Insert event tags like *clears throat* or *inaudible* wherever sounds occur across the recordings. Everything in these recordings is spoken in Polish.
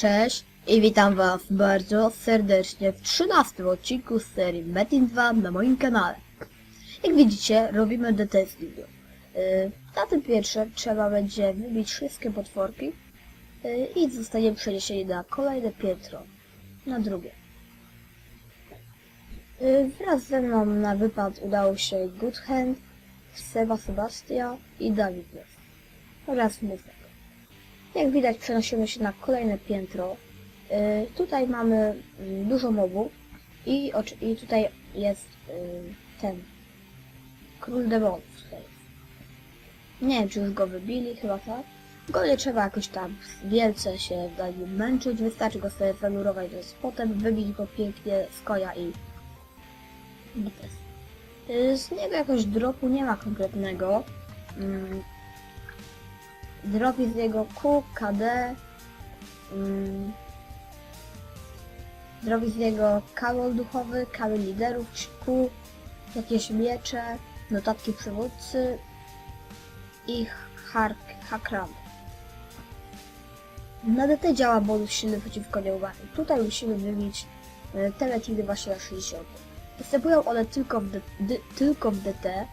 Cześć i witam was bardzo serdecznie w 13 odcinku z serii Metin 2 na moim kanale. Jak widzicie, robimy video. Yy, na tym pierwsze trzeba będzie wybić wszystkie potworki yy, i zostanie przeniesieni na kolejne piętro, na drugie. Yy, wraz ze mną na wypad udało się Good Hand, Seba Sebastia i Dawid oraz Mufek. Jak widać przenosimy się na kolejne piętro. Y, tutaj mamy y, dużo mobów i, i tutaj jest y, ten król demonów. Nie wiem czy już go wybili, chyba tak. Go nie trzeba jakoś tam wielce się na nim męczyć, wystarczy go sobie zamurować do spotem, wybić go pięknie z konia i. Y, Z niego jakoś dropu nie ma konkretnego. Mm, Dropi z jego Q, KD, mm, zrobi z niego kawał duchowy, kawał liderów, Q, jakieś miecze, notatki przywódcy i hakram. Na DT działa bonus silny przeciwko nieuwagi. Tutaj musimy wybić e, te metidy właśnie na 60. Występują one tylko w, tylko w DT,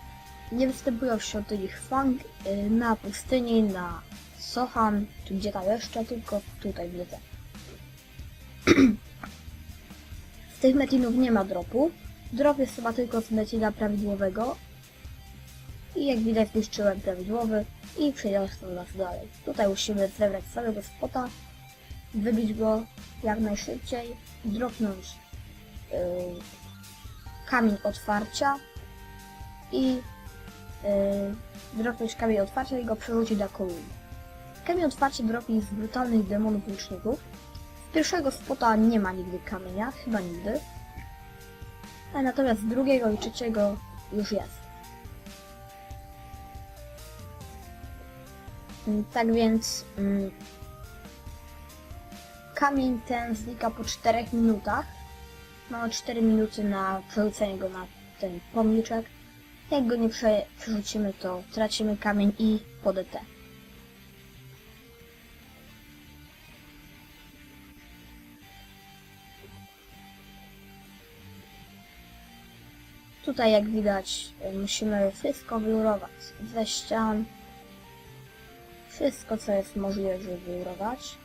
nie występują w świątyni Hwang, y, na pustyni, na Sohan, czy gdzie tam jeszcze, tylko tutaj w. *clears throat* Z tych metinów nie ma dropu. Drop jest chyba tylko z metina prawidłowego. I jak widać zniszczyłem prawidłowy i przeniosłem nas dalej. Tutaj musimy zebrać całego spota, wybić go jak najszybciej, dropnąć yy, kamień otwarcia i yy, dropnąć kamień otwarcia i go przerzucić na kolumnę. Kamień otwarcia dropi z brutalnych demonów łuczników. Z pierwszego spota nie ma nigdy kamienia, chyba nigdy. A natomiast z drugiego i trzeciego już jest. Mm, Tak więc mm, kamień ten znika po 4 minutach. Mamy 4 minuty na przerzucenie go na ten pomniczek. Jak go nie prze, przerzucimy, to tracimy kamień i PDT. Tutaj jak widać musimy wszystko wyurować ze ścian. Wszystko co jest możliwe, żeby wyurować.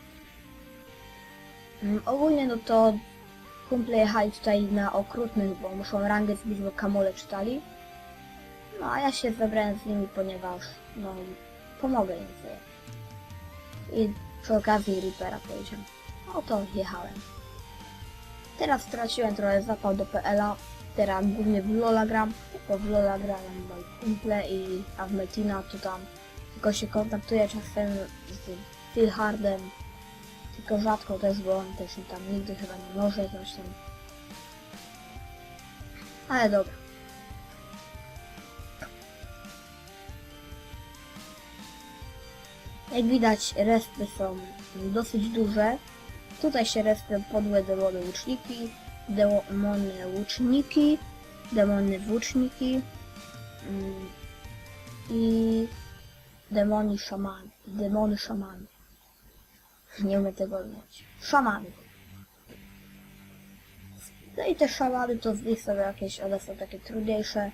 Mm, Ogólnie no to kumple jechali tutaj na okrutnych, bo muszą rangę zbić, bo kamole czytali. No a ja się zebrałem z nimi, ponieważ no pomogę im sobie. I przy okazji Reapera powiedziałem. No to jechałem. Teraz straciłem trochę zapał do PL-a. Teraz głównie w Lola gram, bo w Lola grają moi kumple i a w Metina to tam tylko się kontaktuję czasem z Phil Hardem. Tylko rzadko też, bo on też tam nigdy chyba nie może coś tam. Ale dobra. Jak widać respy są dosyć duże. Tutaj się respią podłe demony łuczniki, demony łuczniki, demony włóczniki mm, i demoni szamany, demony szamany. Nie umiem tego odmienić. Szamany. No i te szamany to z nich są jakieś, one są takie trudniejsze.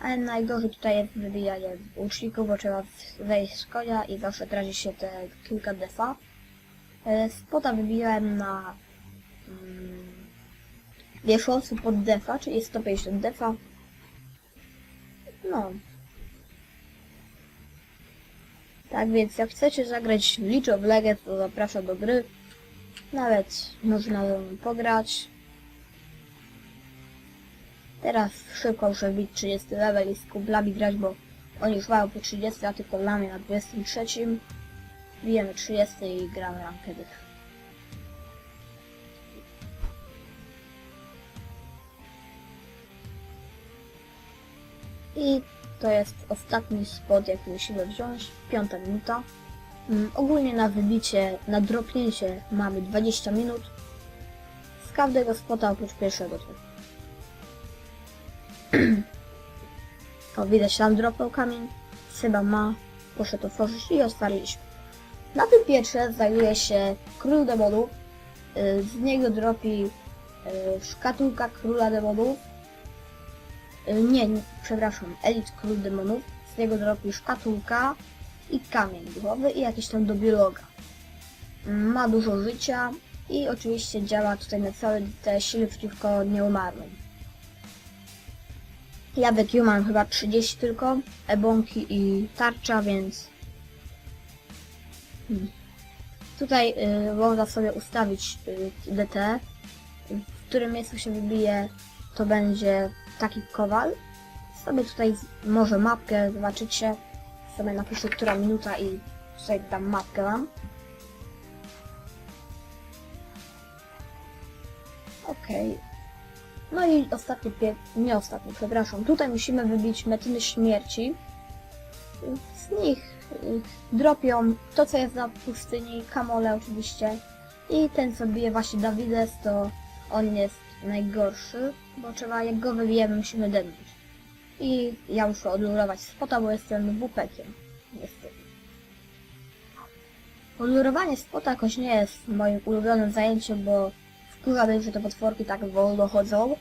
Ale najgorzej tutaj jest wybijanie łuczników, bo trzeba wejść z konia i zawsze traci się te kilka defa. E, Spota wybijałem na mm, wierzchowcu pod defa, czyli 150 defa. No. Tak więc jak chcecie zagrać League of Legends, to zapraszam do gry. Nawet można pograć. Teraz szybko muszę wbić 30 level i z kumplami grać, bo oni już mają po 30, a tylko dla mnie na 23. Bijemy 30 i gramy rankedy. I to jest ostatni spot, jaki musimy wziąć. Piąta minuta. Mm, ogólnie na wybicie, na dropnięcie mamy 20 minut. Z każdego spota oprócz pierwszego tylko. *clears throat* O, widać tam dropnął kamień. Chyba ma. Proszę to tworzyć i otwarliśmy. Na tym pietrze znajduje się król demonów. Y, Z niego dropi y, szkatułka króla demonów. Y, Nie, nie, przepraszam, elit król demonów. Z niego dropi szkatułka i kamień duchowy i jakiś tam do biologa. Ma dużo życia i oczywiście działa tutaj na całe te siły przeciwko nieumarłym. Ja w EQ mam chyba 30 tylko, ebonki i tarcza, więc Hmm. Tutaj y, można sobie ustawić y, DT, w którym miejscu się wybije, to będzie taki kowal. Sobie tutaj może mapkę zobaczycie, sobie napiszę która minuta i tutaj dam mapkę wam. Okej. No i ostatni pie... nie ostatni, przepraszam. Tutaj musimy wybić metyny śmierci. Z nich y, dropią to, co jest na pustyni, kamole oczywiście. I ten, co bije właśnie Davides, to on jest najgorszy, bo trzeba, jak go wybijemy, musimy dednąć. I ja muszę odlurować spota, bo jestem wupekiem. Niestety. Odlurowanie spota jakoś nie jest moim ulubionym zajęciem, bo mnie, że te potworki tak wolno chodzą.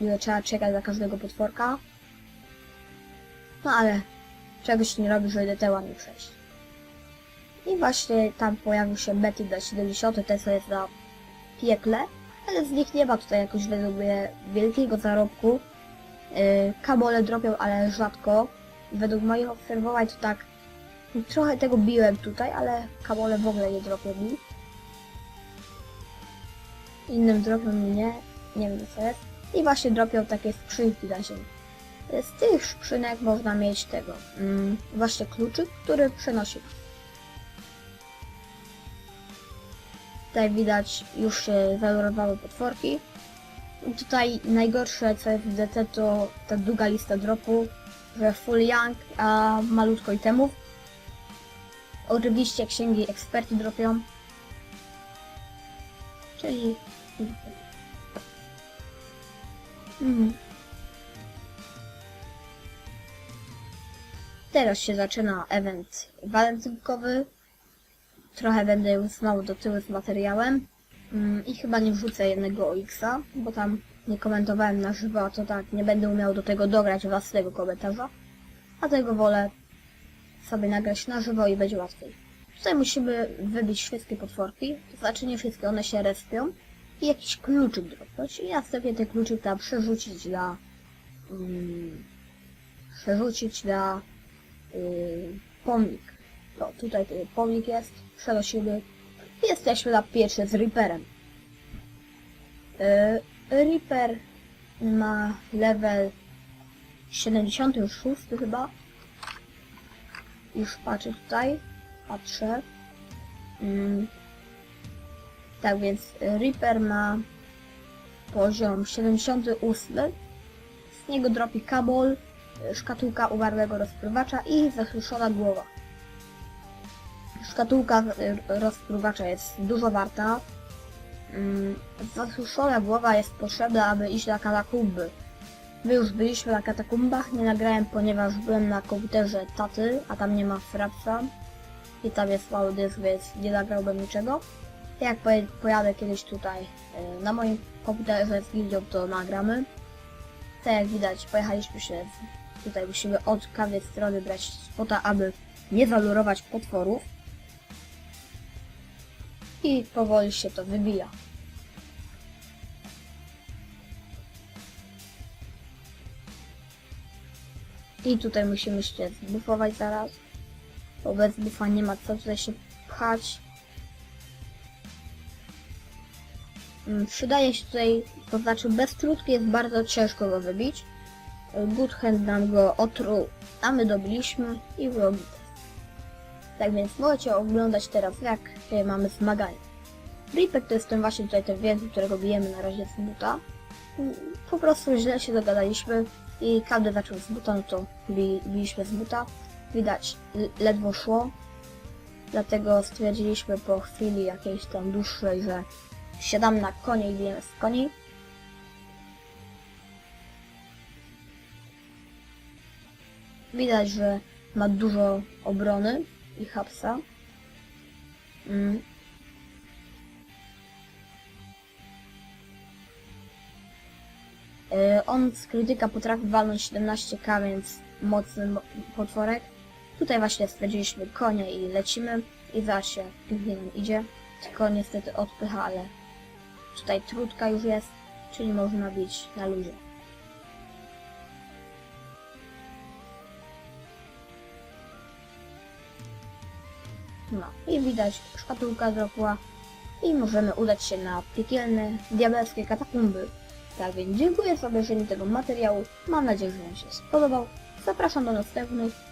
Ile trzeba czekać na każdego potworka. No ale czegoś nie robi, żeby te ładnie przejść. I właśnie tam pojawił się Betty do 70, ten co jest na piekle, ale z nich nie ma tutaj jakoś według mnie wielkiego zarobku. Yy, kabole dropią, ale rzadko. Według moich obserwowań to tak trochę tego biłem tutaj, ale kabole w ogóle nie dropią mi. Innym dropią mnie, nie wiem co jest. I właśnie dropią takie skrzynki na ziemi. Z tych skrzynek można mieć tego, mm, właśnie kluczyk, który przenosi. Tutaj widać już się zalurowały potworki. Tutaj najgorsze co jest w DT to ta długa lista dropu, że full young, a malutko itemów. Oczywiście księgi eksperty dropią. Czyli... Mhm. Teraz się zaczyna event walentynkowy. Trochę będę już znowu do tyłu z materiałem. Mm, I chyba nie wrzucę jednego OX-a, bo tam nie komentowałem na żywo, a to tak nie będę umiał do tego dograć własnego komentarza. Dlatego wolę sobie nagrać na żywo i będzie łatwiej. Tutaj musimy wybić wszystkie potworki, to znaczy nie wszystkie, one się respią. I jakiś kluczyk dropnąć. I następnie ten kluczyk tam przerzucić dla... Mm, przerzucić dla yy, pomnik. No, tutaj ten pomnik jest, przenosimy. Jesteśmy na pierwsze z Reaperem. Yy, Reaper ma level 76 chyba. Już patrzę tutaj, patrzę. Mm. Tak więc Reaper ma poziom 78. Z niego dropi kabol, szkatułka umarłego rozpruwacza i zasuszona głowa. Szkatułka y, rozpruwacza jest dużo warta. Mm, Zasuszona głowa jest potrzebna, aby iść na katakumby. My już byliśmy na katakumbach, nie nagrałem, ponieważ byłem na komputerze taty, a tam nie ma frapsa. I tam jest mały dysk, więc nie nagrałbym niczego. Jak poje- pojadę kiedyś tutaj y, na moim komputerze z gildią, to nagramy. Tak jak widać, pojechaliśmy się, tutaj musimy od każdej strony brać spota, aby nie zalurować potworów. I powoli się to wybija. I tutaj musimy się zbufować zaraz. Bo bez bufa nie ma co tutaj się pchać. Mm, Przydaje się tutaj, to znaczy bez trutki jest bardzo ciężko go wybić. Good Hand nam go otruł, a my dobiliśmy i było. Tak więc możecie oglądać teraz jak mamy zmagania. Reaper to jest ten właśnie tutaj ten więcej, którego bijemy na razie z buta. Mm, Po prostu źle się dogadaliśmy i każdy zaczął z buta, no to bi, biliśmy z buta. Widać, ledwo szło. Dlatego stwierdziliśmy po chwili jakiejś tam dłuższej, że siadamy na konie i bijemy z koni. Widać, że ma dużo obrony i hapsa. Mm. Y, On z krytyka potrafi walnąć 17k, więc mocny mo- potworek. Tutaj właśnie stwierdziliśmy konia i lecimy. I zaraz się pięknie nam idzie. Tylko niestety odpycha, ale tutaj trudka już jest, czyli można bić na luzie. No i widać szkatułka dropła i możemy udać się na piekielne, diabelskie katakumby. Tak więc dziękuję za obejrzenie tego materiału. Mam nadzieję, że Wam się spodobał. Zapraszam do następnych.